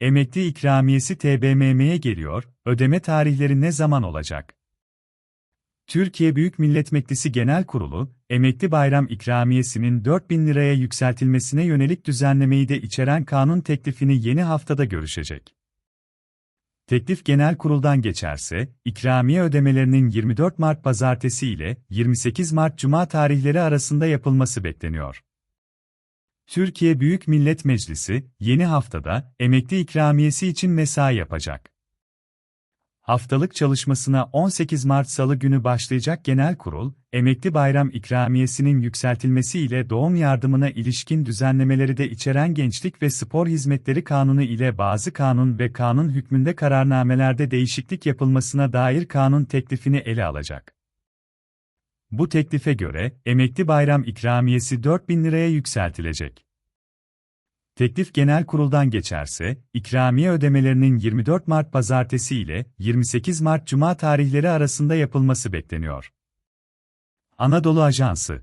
emekli ikramiyesi TBMM'ye geliyor, ödeme tarihleri ne zaman olacak? Türkiye Büyük Millet Meclisi Genel Kurulu, emekli bayram ikramiyesinin 4000 liraya yükseltilmesine yönelik düzenlemeyi de içeren kanun teklifini yeni haftada görüşecek. Teklif genel kuruldan geçerse, ikramiye ödemelerinin 24 Mart pazartesi ile 28 Mart cuma tarihleri arasında yapılması bekleniyor. Türkiye Büyük Millet Meclisi, yeni haftada, emekli ikramiyesi için mesai yapacak. Haftalık çalışmasına 18 Mart Salı günü başlayacak genel kurul, emekli bayram ikramiyesinin yükseltilmesi ile doğum yardımına ilişkin düzenlemeleri de içeren Gençlik ve Spor Hizmetleri Kanunu ile bazı kanun ve kanun hükmünde kararnamelerde değişiklik yapılmasına dair kanun teklifini ele alacak. Bu teklife göre, emekli bayram ikramiyesi 4000 liraya yükseltilecek. Teklif genel kuruldan geçerse, ikramiye ödemelerinin 24 Mart pazartesi ile 28 Mart cuma tarihleri arasında yapılması bekleniyor. Anadolu Ajansı